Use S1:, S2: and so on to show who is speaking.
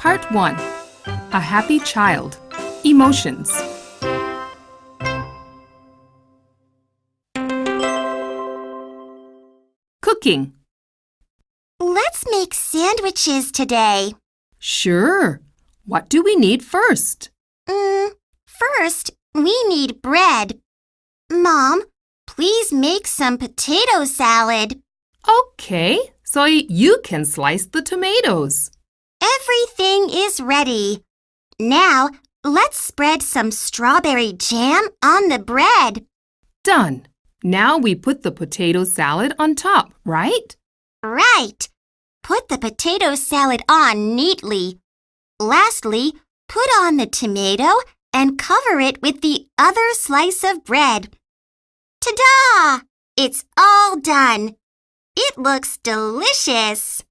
S1: Part 1 A Happy Child Emotions. Cooking.
S2: Let's make sandwiches today.
S1: Sure. What do we need first?
S2: Mm, first, we need bread. Mom, please make some potato salad.
S1: Okay, so you can slice the tomatoes.
S2: Everything is ready. Now, let's spread some strawberry jam on the bread.
S1: Done. Now we put the potato salad on top, right?
S2: Right. Put the potato salad on neatly. Lastly, put on the tomato and cover it with the other slice of bread. Ta-da! It's all done. It looks delicious.